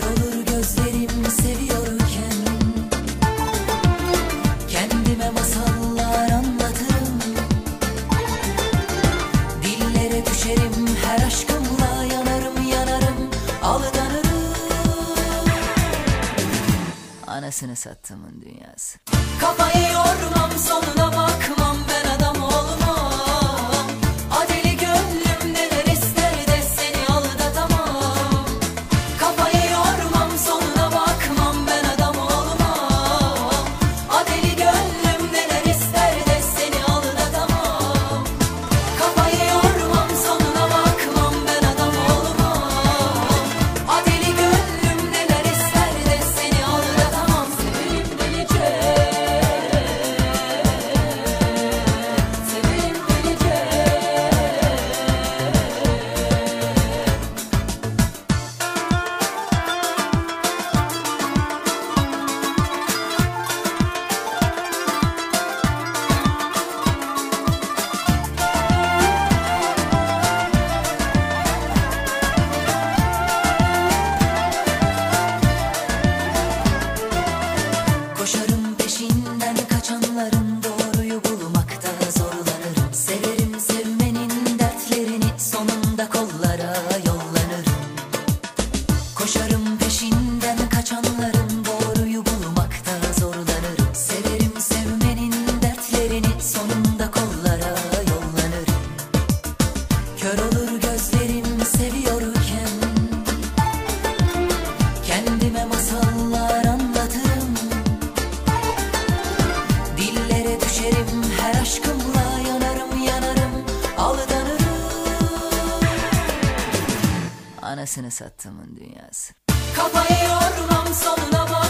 Kararır gözlerim seviyorken Kendime masallar anlatırım. Dillere düşerim her aşkımla yanarım yanarım Aldanırım. Anasını sattımın dünyası. Kafayı yormam sonuna bakmam ben. uçanların doğruyu bulmakta zorlanırım. Severim sevmenin dertlerini sonunda kollara yollanırım. Koşarım anasını sattımın dünyası. Kafayı yormam sonuna bak.